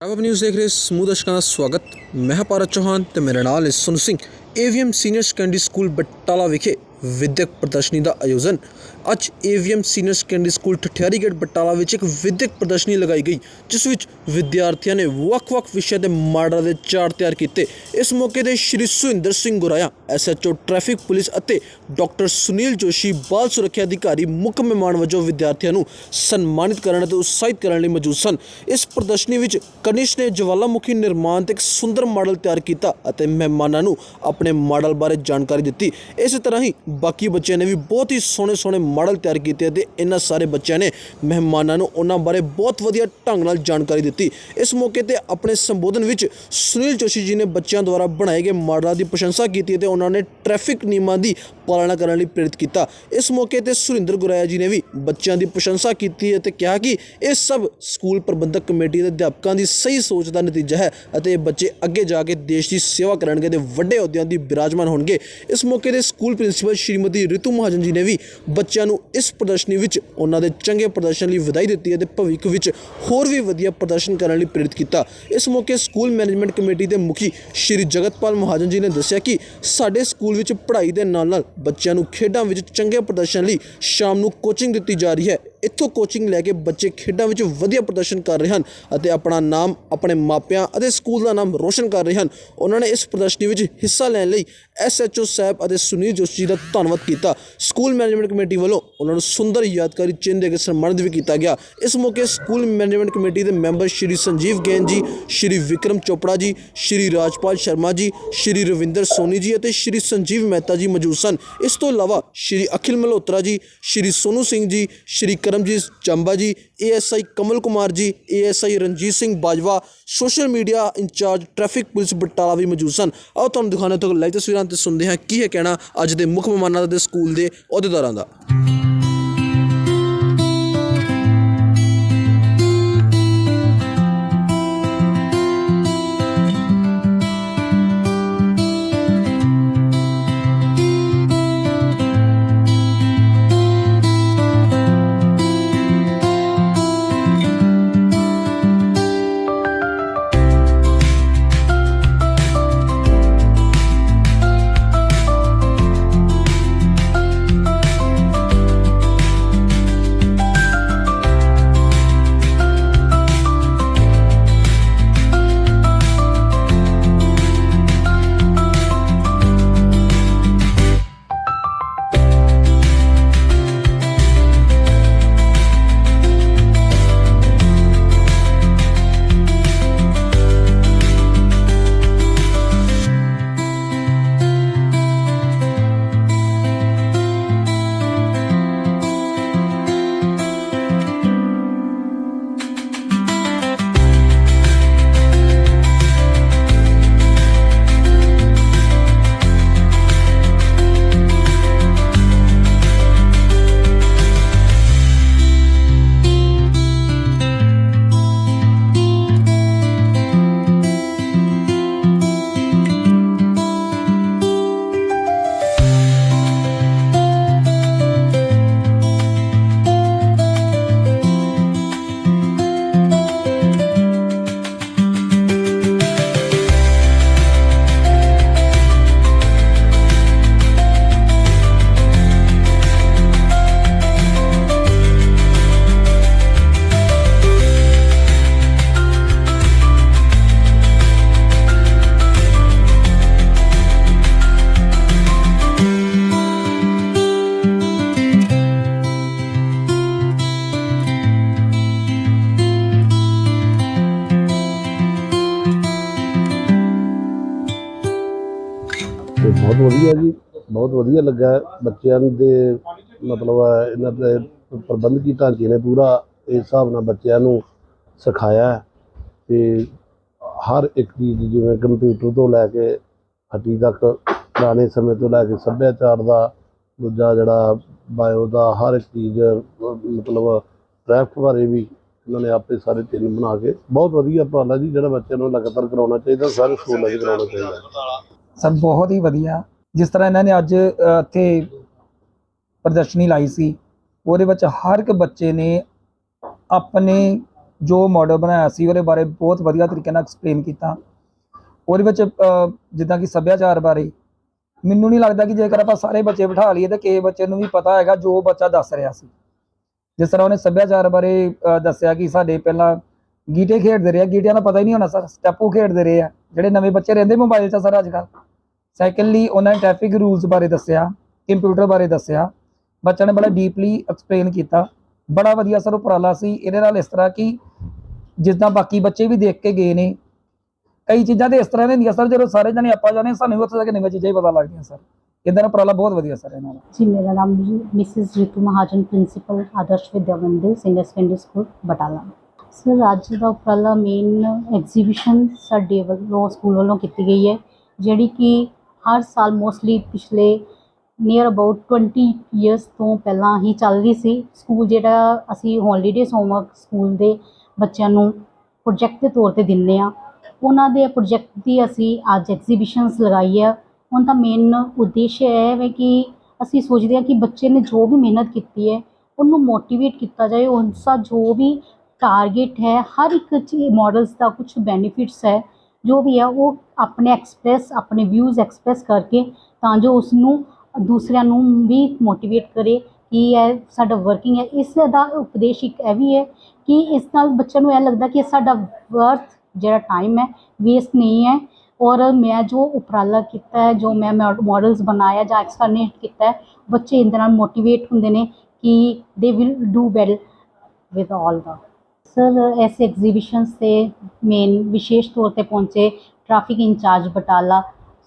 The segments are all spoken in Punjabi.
ਆਪ ਨਿਊਜ਼ ਦੇਖ ਰਹੇ ਸਮੂਹ ਦਰਸ਼ਕਾਂ ਦਾ ਸਵਾਗਤ ਮੈਂ ਹਾਂ ਭਾਰਤ ਚੌਹਾਨ ਤੇ ਮੇਰੇ ਨਾਲ ਹੈ ਸੁਨ Singh AVM senior secondary school Batala ਵਿਖੇ ਵਿਦਿਅਕ ਪ੍ਰਦਰਸ਼ਨੀ ਦਾ ਆਯੋਜਨ ਅੱਜ AVM senior secondary school Thathiari gate Batala ਵਿੱਚ ਇੱਕ ਵਿਦਿਅਕ ਪ੍ਰਦਰਸ਼ਨੀ ਲਗਾਈ ਗਈ, ਜਿਸ ਵਿੱਚ ਵਿਦਿਆਰਥੀਆਂ ਨੇ ਵੱਖ-ਵੱਖ ਵਿਸ਼ਿਆਂ ਦੇ ਮਾਡਲਾਂ ਦੇ ਚਾਰਟ ਤਿਆਰ ਕੀਤੇ। ਇਸ ਮੌਕੇ ਤੇ Shri Suhinder Singh Guraya SHO traffic police ਅਤੇ ਡਾਕਟਰ ਸੁਨੀਲ ਜੋਸ਼ੀ ਬਾਲ ਸੁਰੱਖਿਆ ਅਧਿਕਾਰੀ, ਮੁੱਖ ਮਹਿਮਾਨ ਵਜੋਂ ਵਿਦਿਆਰਥੀਆਂ ਨੂੰ ਸਨਮਾਨਿਤ ਕਰਨ ਅਤੇ ਉਤਸ਼ਾਹਿਤ ਕਰਨ ਲਈ ਮੌਜੂਦ ਸਨ। ਇਸ ਪ੍ਰਦਰਸ਼ਨੀ ਵਿੱਚ ਕਨਿਸ਼ ਨੇ ਜਵਾਲਾਮੁਖੀ ਨਿਰਮਾਣ ਤੇ ਇੱਕ ਸੁੰਦਰ ਮਾਡਲ ਤਿਆਰ ਕੀਤਾ ਅਤੇ ਮਹਿਮਾਨਾਂ ਨੂੰ ਆਪਣੇ ਮਾਡਲ ਬਾਰੇ ਜਾਣਕਾਰੀ ਦਿੱਤੀ। ਇਸੇ ਤਰ੍ਹਾਂ ਹੀ ਬਾਕੀ ਬੱਚਿਆਂ ਨੇ ਵੀ ਬਹੁਤ ਹੀ ਸੋਹਣੇ ਸੋਹਣੇ ਮਾਡਲ ਤਿਆਰ ਕੀਤੇ ਅਤੇ ਇਹਨਾਂ ਸਾਰੇ ਬੱਚਿਆਂ ਨੇ ਮਹਿਮਾਨਾਂ ਨੂੰ ਉਹਨਾਂ ਬਾਰੇ ਬਹੁਤ ਵਧੀਆ ਢੰਗ ਨਾਲ ਜਾਣਕਾਰੀ ਦਿੱਤੀ। ਇਸ ਮੌਕੇ ਤੇ ਆਪਣੇ ਸੰਬੋਧਨ ਵਿੱਚ ਸੁਨੀਲ ਜੋਸ਼ੀ ਜੀ ਨੇ ਬੱਚਿਆਂ ਦੁਆਰਾ ਬਣਾਏ ਗਏ ਮਾਡਲਾਂ ਦੀ ਪ੍ਰਸ਼ੰਸਾ ਕੀਤੀ ਅਤੇ ਉਹਨਾਂ ਨੇ ਟ੍ਰੈਫਿਕ ਨਿਯਮਾਂ ਦੀ ਪਾਲਣਾ ਕਰਨ ਲਈ ਪ੍ਰੇਰਿਤ ਕੀਤਾ। ਇਸ ਮੌਕੇ ਤੇ ਸੁਰਿੰਦਰ ਗੁਰਾਇਆ ਜੀ ਨੇ ਵੀ ਬੱਚਿਆਂ ਦੀ ਪ੍ਰਸ਼ੰਸਾ ਕੀਤੀ ਅਤੇ ਕਿਹਾ ਕਿ ਇਹ ਸਭ ਸਕੂਲ ਪ੍ਰਬੰਧਕ ਕਮੇਟੀ ਦੇ ਅਧਿਆਪਕਾਂ ਦੀ ਸਹੀ ਸੋਚ ਦਾ ਨਤੀਜਾ ਹੈ ਅਤੇ ਇਹ ਬੱਚੇ ਅੱਗੇ ਜਾ ਕੇ ਦੇਸ਼ ਦੀ ਸੇਵਾ ਕਰਨਗੇ ਤੇ ਵੱਡੇ ਅਹੁਦਿਆਂ ਦੀ ਬਿਰਾਜਮਾਨ ਹੋਣਗੇ। ਇਸ ਮੌਕੇ ਤੇ ਸਕੂਲ ਪ੍ਰਿੰਸੀਪਲ ਸ਼੍ਰੀਮਤੀ ਰਿਤੂ ਮਹਾਜਨ ਜੀ ਨੇ ਵੀ ਬੱਚਿਆਂ ਬੱਚਿਆਂ ਨੂੰ ਇਸ ਪ੍ਰਦਰਸ਼ਨੀ ਵਿੱਚ ਉਹਨਾਂ ਦੇ ਚੰਗੇ ਪ੍ਰਦਰਸ਼ਨ ਲਈ ਵਧਾਈ ਦਿੱਤੀ ਅਤੇ ਭਵਿੱਖ ਵਿੱਚ ਹੋਰ ਵੀ ਵਧੀਆ ਪ੍ਰਦਰਸ਼ਨ ਕਰਨ ਲਈ ਪ੍ਰੇਰਿਤ ਕੀਤਾ। ਇਸ ਮੌਕੇ ਸਕੂਲ ਮੈਨੇਜਮੈਂਟ ਕਮੇਟੀ ਦੇ ਮੁਖੀ ਸ਼੍ਰੀ ਜਗਤਪਾਲ ਮਹਾਜਨ ਜੀ ਨੇ ਦੱਸਿਆ ਕਿ ਸਾਡੇ ਸਕੂਲ ਵਿੱਚ ਪੜ੍ਹਾਈ ਦੇ ਨਾਲ-ਨਾਲ ਬੱਚਿਆਂ ਨੂੰ ਖੇਡਾਂ ਵਿੱਚ ਚੰਗੇ ਪ੍ਰਦਰਸ਼ਨ ਲਈ ਸ਼ਾਮ ਨੂੰ ਕੋਚਿੰਗ ਦਿੱਤੀ ਜਾ ਰਹੀ ਹੈ। ਇੱਥੋਂ ਕੋਚਿੰਗ ਲੈ ਕੇ ਬੱਚੇ ਖੇਡਾਂ ਵਿੱਚ ਵਧੀਆ ਪ੍ਰਦਰਸ਼ਨ ਕਰ ਰਹੇ ਹਨ ਅਤੇ ਆਪਣਾ ਨਾਮ ਆਪਣੇ ਮਾਪਿਆਂ ਅਤੇ ਸਕੂਲ ਦਾ ਨਾਮ ਰੋਸ਼ਨ ਕਰ ਰਹੇ ਹਨ। ਉਹਨਾਂ ਨੇ ਇਸ ਪ੍ਰਦਰਸ਼ਨੀ ਵਿੱਚ ਹਿੱਸਾ ਲੈਣ ਲਈ ਐਸਐਚਓ ਸਾਹਿਬ ਅਤੇ ਸੁਨੀਲ ਜੋਸ਼ੀ ਦਾ ਧੰਨਵਾਦ ਕੀਤਾ। ਸਕੂਲ ਮੈਨੇਜਮੈਂਟ ਕਮੇਟੀ ਵੱਲੋਂ ਉਹਨਾਂ ਨੂੰ ਸੁੰਦਰ ਯਾਦਗਾਰੀ ਚਿੰਨ੍ਹ ਦੇ ਕੇ ਸਨਮਾਨਿਤ ਵੀ ਕੀਤਾ ਗਿਆ। ਇਸ ਮੌਕੇ ਸਕੂਲ ਮੈਨੇਜਮੈਂਟ ਕਮੇਟੀ ਦੇ ਮੈਂਬਰ ਸ਼੍ਰੀ ਸੰਜੀਵ ਗੈਨ ਜੀ, ਸ਼੍ਰੀ ਵਿਕਰਮ ਚੋਪੜਾ ਜੀ, ਸ਼੍ਰੀ ਰਾਜਪਾਲ ਸ਼ਰਮਾ ਜੀ, ਸ਼੍ਰੀ ਰਵਿੰਦਰ ਸੋਨੀ ਜੀ ਅਤੇ ਸ਼੍ਰੀ ਸੰਜੀਵ ਮਹਿਤਾ ਜੀ ਮੌਜੂਦ ਸਨ। ਇਸ ਤੋਂ ਇਲਾਵਾ ਸ਼੍ਰੀ ਅਖਿਲ ਮਲਹੋਤਰਾ ਜੀ, ਸ਼੍ਰੀ ਸੋਨੂ ਸਿੰਘ ਜੀ, ਸ਼੍ਰੀ ਕਰਮਜੀਤ ਚੰਬਾ ਜੀ, ASI Kamal Kumar ji, ASI Ranjit Singh Bajwa, social media incharge traffic police Batala ਵੀ ਮੌਜੂਦ ਸਨ। ਆਓ ਤੁਹਾਨੂੰ ਦਿਖਾਉਂਦੇ ਹਾਂ ਲਾਈਵ ਤਸਵੀਰਾਂ ਤੇ ਸੁਣਦੇ ਹਾਂ ਕੀ ਹੈ ਕਹਿਣਾ ਅੱਜ ਦੇ ਮੁੱਖ ਮਹਿਮਾਨਾਂ ਦੇ ਸਕੂਲ ਦੇ ਅਹੁਦੇਦਾਰਾਂ ਦਾ। ਬਹੁਤ ਵਧੀਆ ਜੀ ਬਹੁਤ ਵਧੀਆ ਲੱਗਾ ਬੱਚਿਆਂ ਦੇ ਮਤਲਬ ਇਹਨਾਂ ਦੇ ਪ੍ਰਬੰਧਕੀ ਢਾਂਚੇ ਨੇ ਪੂਰਾ ਇਸ ਹਿਸਾਬ ਨਾਲ ਬੱਚਿਆਂ ਨੂੰ ਸਿਖਾਇਆ। ਤੇ ਹਰ ਇੱਕ ਚੀਜ਼ ਜਿਵੇਂ ਕੰਪਿਊਟਰ ਤੋਂ ਲੈ ਕੇ ਹੱਟੀ ਤੱਕ ਪੁਰਾਣੇ ਸਮੇਂ ਤੋਂ ਲੈ ਕੇ ਸੱਭਿਆਚਾਰ ਦਾ ਦੂਜਾ ਜਿਹੜਾ ਬਾਇਓ ਦਾ ਹਰ ਇੱਕ ਚੀਜ਼ ਮਤਲਬ ਟ੍ਰੈਫਿਕ ਬਾਰੇ ਵੀ ਇਹਨਾਂ ਨੇ ਆਪੇ ਸਾਰੇ ਤਿੰਨ ਬਣਾ ਕੇ ਬਹੁਤ ਵਧੀਆ ਉਪਰਾਲਾ ਜੀ ਜਿਹੜਾ ਬੱਚਿਆਂ ਨੂੰ ਲਗਾਤਾਰ ਕਰਾਉਣਾ ਚਾਹੀਦਾ ਸਾਰੇ ਸਕੂਲਾਂ 'ਚ ਕਰਾਉਣਾ ਚਾਹੀਦਾ। ਸਭ ਬਹੁਤ ਹੀ ਵਧੀਆ। ਜਿਸ ਤਰ੍ਹਾਂ ਇਹਨਾਂ ਨੇ ਅੱਜ ਇੱਥੇ ਪ੍ਰਦਰਸ਼ਨੀ ਲਾਈ ਸੀ, ਉਹਦੇ ਵਿੱਚ ਹਰ ਇੱਕ ਬੱਚੇ ਨੇ ਆਪਣੇ ਜੋ ਮਾਡਲ ਬਣਾਇਆ ਸੀ, ਉਹਦੇ ਬਾਰੇ ਬਹੁਤ ਵਧੀਆ ਤਰੀਕੇ ਨਾਲ ਐਕਸਪਲੇਨ ਕੀਤਾ। ਉਹਦੇ ਵਿੱਚ ਜਿੱਦਾਂ ਕਿ ਸੱਭਿਆਚਾਰ ਬਾਰੇ, ਮੈਨੂੰ ਨਹੀਂ ਲੱਗਦਾ ਕਿ ਜੇਕਰ ਆਪਾਂ ਸਾਰੇ ਬੱਚੇ ਬਿਠਾ ਲਈਏ ਤਾਂ ਕਿਸੇ ਬੱਚੇ ਨੂੰ ਵੀ ਪਤਾ ਹੈਗਾ ਜੋ ਬੱਚਾ ਦੱਸ ਰਿਹਾ ਸੀ। ਜਿਸ ਤਰ੍ਹਾਂ ਉਹਨੇ ਸੱਭਿਆਚਾਰ ਬਾਰੇ ਦੱਸਿਆ ਕਿ ਸਾਡੇ ਪਹਿਲਾਂ ਗੀਟੇ ਖੇਡਦੇ ਰਹੇ ਆ, ਗੀਟਿਆਂ ਦਾ ਪਤਾ ਹੀ ਨਹੀਂ ਹੋਣਾ ਸਰ, ਸਟੈਪੂ ਖੇਡਦੇ ਰਹੇ ਆ। ਜਿਹੜੇ ਨਵੇਂ ਬੱਚੇ ਰਹਿੰਦੇ ਮੋਬਾਈਲ 'ਚ ਸਰ ਅੱਜ ਕੱਲ ਲਈ ਉਹਨਾਂ ਨੇ ਟ੍ਰੈਫਿਕ ਰੂਲਸ ਬਾਰੇ ਦੱਸਿਆ ਕੰਪਿਊਟਰ ਬਾਰੇ ਦੱਸਿਆ। ਬੱਚਿਆਂ ਨੇ ਬੜਾ ਡੀਪਲੀ ਐਕਸਪਲੇਨ ਕੀਤਾ। ਬੜਾ ਵਧੀਆ ਸਰ ਉਪਰਾਲਾ ਸੀ। ਇਹਦੇ ਨਾਲ ਇਸ ਤਰ੍ਹਾਂ ਕਿ ਜਿੱਦਾਂ ਬਾਕੀ ਬੱਚੇ ਵੀ ਦੇਖ ਕੇ ਗਏ ਨੇ, ਕਈ ਚੀਜ਼ਾਂ ਦੇ ਇਸ ਤਰ੍ਹਾਂ ਦੇ ਹੁੰਦੀਆਂ ਸਰ, ਜਦੋਂ ਸਾਰੇ ਜਣੇ ਆਪਾਂ ਜਾਣੇ ਸਾਨੂੰ ਉੱਥੇ ਜਾ ਕੇ ਨਵੀਆਂ ਚੀਜ਼ਾਂ ਹੀ ਪਤਾ ਲੱਗਦੀਆਂ ਸਰ। ਇਹਦਾ ਨਾ ਉਪਰਾਲਾ ਬਹੁਤ ਵਧੀਆ ਸਰ ਇਹਨਾਂ ਦਾ। ਜੀ, ਮੇਰਾ ਨਾਮ Mrs Ritu Mahajan principal Adarsh Vidya Mandir senior school Batala sir, ਅੱਜ ਦਾ ਉਪਰਾਲਾ ਮੇਨ ਐਗਜ਼ੀਬਿਸ਼ਨ ਸਾਡੇ ਵੱਲੋਂ ਸਕੂਲ ਵੱਲੋਂ ਕੀਤੀ ਗਈ ਹੈ, ਜਿਹੜੀ ਕਿ ਹਰ ਸਾਲ ਮੋਸਟਲੀ ਪਿਛਲੇ ਨੀਅਰ ਅਬਾਊਟ 20 ਇਅਰਸ ਤੋਂ ਪਹਿਲਾਂ ਹੀ ਚੱਲ ਰਹੀ ਸੀ। ਸਕੂਲ ਜਿਹੜਾ ਅਸੀਂ ਹੌਲੀਡੇਜ਼ ਹੋਮਵਰਕ ਸਕੂਲ ਦੇ ਬੱਚਿਆਂ ਨੂੰ ਪ੍ਰੋਜੈਕਟ ਦੇ ਤੌਰ ਤੇ ਦਿੰਦੇ ਆ ਉਹਨਾਂ ਦੇ ਪ੍ਰੋਜੈਕਟ ਦੀ ਅਸੀਂ ਅੱਜ ਐਗਜ਼ੀਬਿਸ਼ਨਸ ਲਗਾਈ ਹੈ। ਉਹਨਾਂ ਦਾ ਮੇਨ ਉਦੇਸ਼ ਇਹ ਹੈ ਕਿ ਅਸੀਂ ਸੋਚਦੇ ਹਾਂ ਕਿ ਬੱਚੇ ਨੇ ਜੋ ਵੀ ਮਿਹਨਤ ਕੀਤੀ ਹੈ, ਉਹਨੂੰ ਮੋਟੀਵੇਟ ਕੀਤਾ ਜਾਏ, ਉਸ ਦਾ ਜੋ ਵੀ ਟਾਰਗੇਟ ਹੈ, ਹਰ ਇੱਕ ਚੀਜ਼ ਮਾਡਲਸ ਦਾ ਕੁਝ ਬੈਨੀਫਿਟਸ ਹੈ, ਜੋ ਵੀ ਹੈ, ਉਹ ਆਪਣੇ ਐਕਸਪ੍ਰੈਸ ਆਪਣੇ ਵਿਊਜ਼ ਐਕਸਪ੍ਰੈਸ ਕਰਕੇ ਤਾਂ ਜੋ ਉਸ ਨੂੰ ਦੂਸਰਿਆਂ ਨੂੰ ਵੀ ਮੋਟੀਵੇਟ ਕਰੇ ਕਿ ਇਹ ਸਾਡਾ ਵਰਕਿੰਗ ਹੈ। ਇਸ ਦਾ ਉਪਦੇਸ਼ ਇੱਕ ਇਹ ਵੀ ਹੈ ਕਿ ਇਸ ਨਾਲ ਬੱਚਿਆਂ ਨੂੰ ਇਹ ਲੱਗਦਾ ਕਿ ਸਾਡਾ ਵਰਥ ਜਿਹੜਾ ਟਾਈਮ ਹੈ ਵੇਸਟ ਨਹੀਂ ਹੈ ਔਰ ਮੈਂ ਜੋ ਉਪਰਾਲਾ ਕੀਤਾ ਹੈ, ਜੋ ਮੈਂ ਮਾਡਲਸ ਬਣਾਇਆ ਜਾਂ ਐਕਸਪਲੇਨੇਟ ਕੀਤਾ ਹੈ, ਬੱਚੇ ਇਹਦੇ ਨਾਲ ਮੋਟੀਵੇਟ ਹੁੰਦੇ ਨੇ ਕਿ they will do well with all the sir ਇਸ ਐਗਜ਼ੀਬਿਸ਼ਨਸ ਤੇ ਮੇਨ ਵਿਸ਼ੇਸ਼ ਤੌਰ ਤੇ ਪਹੁੰਚੇ ਟ੍ਰੈਫਿਕ ਇੰਚਾਰਜ ਬਟਾਲਾ,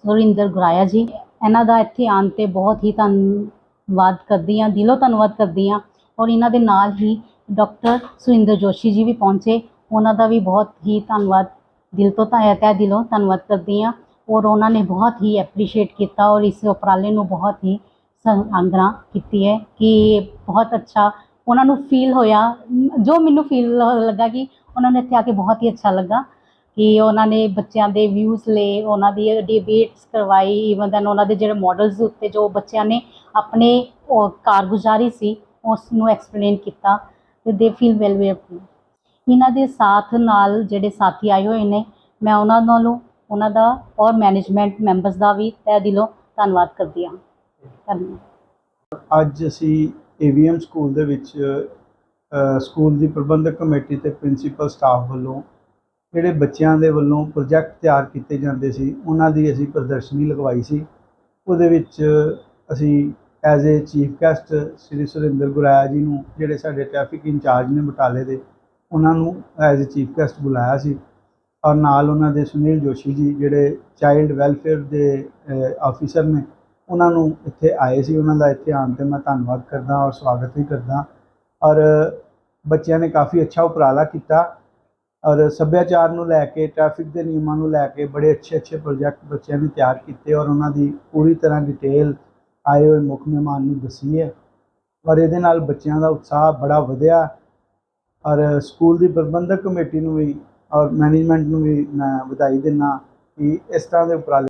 ਸੁਰਿੰਦਰ ਗੁਰਾਇਆ ਜੀ। ਇਹਨਾਂ ਦਾ ਇੱਥੇ ਆਉਣ ਤੇ ਬਹੁਤ ਹੀ ਧੰਨਵਾਦ ਕਰਦੀ ਹਾਂ, ਦਿਲੋਂ ਧੰਨਵਾਦ ਕਰਦੀ ਹਾਂ। ਔਰ ਇਹਨਾਂ ਦੇ ਨਾਲ ਹੀ ਡਾਕਟਰ ਸੁਰਿੰਦਰ ਜੋਸ਼ੀ ਜੀ ਵੀ ਪਹੁੰਚੇ। ਉਹਨਾਂ ਦਾ ਵੀ ਬਹੁਤ ਹੀ ਧੰਨਵਾਦ ਦਿਲ ਤੋਂ ਤਾਂ ਤਹਿ ਦਿਲੋਂ ਧੰਨਵਾਦ ਕਰਦੀ ਹਾਂ। ਔਰ ਉਹਨਾਂ ਨੇ ਬਹੁਤ ਹੀ ਐਪਰੀਸ਼ੀਏਟ ਕੀਤਾ ਔਰ ਇਸ ਉਪਰਾਲੇ ਨੂੰ ਬਹੁਤ ਹੀ ਸਰਾਹਨਾ ਕੀਤੀ ਹੈ ਕਿ ਬਹੁਤ ਅੱਛਾ ਉਹਨਾਂ ਨੂੰ ਫੀਲ ਹੋਇਆ। ਜੋ ਮੈਨੂੰ ਫੀਲ ਲੱਗਾ ਕਿ ਉਹਨਾਂ ਨੂੰ ਇੱਥੇ ਆ ਕੇ ਬਹੁਤ ਹੀ ਅੱਛਾ ਲੱਗਾ ਕਿ ਉਹਨਾਂ ਨੇ ਬੱਚਿਆਂ ਦੇ ਵਿਊਜ਼ ਲਏ, ਉਹਨਾਂ ਦੀ ਡਿਬੇਟਸ ਕਰਵਾਈ ਈਵਨ ਦੈਨ ਉਹਨਾਂ ਦੇ ਜਿਹੜੇ ਮਾਡਲਸ ਉੱਤੇ ਜੋ ਬੱਚਿਆਂ ਨੇ ਆਪਣੇ ਕਾਰਗੁਜ਼ਾਰੀ ਸੀ ਉਸ ਨੂੰ ਐਕਸਪਲੇਨ ਕੀਤਾ ਤੇ ਦੇ ਫੀਲ ਵੈਲ ਵੇ ਇਹਨਾਂ ਦੇ ਸਾਥ ਨਾਲ ਜਿਹੜੇ ਸਾਥੀ ਆਏ ਹੋਏ ਨੇ, ਮੈਂ ਉਹਨਾਂ ਨਾਲੋਂ, ਉਹਨਾਂ ਦਾ ਔਰ ਮੈਨੇਜਮੈਂਟ ਮੈਂਬਰਸ ਦਾ ਵੀ ਤਹਿ ਦਿਲੋਂ ਧੰਨਵਾਦ ਕਰਦੀ ਹਾਂ। ਧੰਨਵਾਦ। ਅੱਜ ਅਸੀਂ ਏਵੀਐਮ ਸਕੂਲ ਦੇ ਵਿੱਚ ਸਕੂਲ ਦੀ ਪ੍ਰਬੰਧਕ ਕਮੇਟੀ ਤੇ ਪ੍ਰਿੰਸੀਪਲ ਸਟਾਫ ਵੱਲੋਂ ਜਿਹੜੇ ਬੱਚਿਆਂ ਦੇ ਵੱਲੋਂ ਪ੍ਰੋਜੈਕਟ ਤਿਆਰ ਕੀਤੇ ਜਾਂਦੇ ਸੀ, ਉਹਨਾਂ ਦੀ ਅਸੀਂ ਪ੍ਰਦਰਸ਼ਨੀ ਲਗਵਾਈ ਸੀ। ਉਹਦੇ ਵਿੱਚ ਅਸੀਂ as a chief guest Shri Surinder Guraya ji ਨੂੰ, ਜਿਹੜੇ ਸਾਡੇ ਟ੍ਰੈਫਿਕ ਇੰਚਾਰਜ ਨੇ ਬਟਾਲੇ ਦੇ, ਉਹਨਾਂ ਨੂੰ ਐਜ਼ ਏ ਚੀਫ ਗੈਸਟ ਬੁਲਾਇਆ ਸੀ। ਔਰ ਨਾਲ ਉਹਨਾਂ ਦੇ ਸੁਨੀਲ ਜੋਸ਼ੀ ਜੀ, ਜਿਹੜੇ ਚਾਈਲਡ ਵੈਲਫੇਅਰ ਦੇ ਆਫੀਸਰ ਨੇ ਉਹਨਾਂ ਨੂੰ ਇੱਥੇ ਆਏ ਸੀ, ਉਹਨਾਂ ਦਾ ਇੱਥੇ ਆਉਣ ਤੇ ਮੈਂ ਧੰਨਵਾਦ ਕਰਦਾ ਔਰ ਸਵਾਗਤ ਵੀ ਕਰਦਾ। ਔਰ ਬੱਚਿਆਂ ਨੇ ਕਾਫੀ ਅੱਛਾ ਉਪਰਾਲਾ ਕੀਤਾ ਔਰ ਸੱਭਿਆਚਾਰ ਨੂੰ ਲੈ ਕੇ ਟ੍ਰੈਫਿਕ ਦੇ ਨਿਯਮਾਂ ਨੂੰ ਲੈ ਕੇ ਬੜੇ ਅੱਛੇ ਅੱਛੇ ਪ੍ਰੋਜੈਕਟ ਬੱਚਿਆਂ ਨੇ ਤਿਆਰ ਕੀਤੇ ਔਰ ਉਹਨਾਂ ਦੀ ਪੂਰੀ ਤਰ੍ਹਾਂ ਡਿਟੇਲ ਆਏ ਹੋਏ ਮੁੱਖ ਮਹਿਮਾਨ ਨੂੰ ਦੱਸੀ ਹੈ ਔਰ ਇਹਦੇ ਨਾਲ ਬੱਚਿਆਂ ਦਾ ਉਤਸ਼ਾਹ ਬੜਾ ਵਧਿਆ ਔਰ ਸਕੂਲ ਦੀ ਪ੍ਰਬੰਧਕ ਕਮੇਟੀ ਨੂੰ ਵੀ ਔਰ ਮੈਨੇਜਮੈਂਟ ਨੂੰ ਵੀ ਮੈਂ ਵਧਾਈ ਦਿੰਦਾ ਕਿ ਇਸ ਤਰ੍ਹਾਂ ਦੇ ਉਪਰਾਲੇ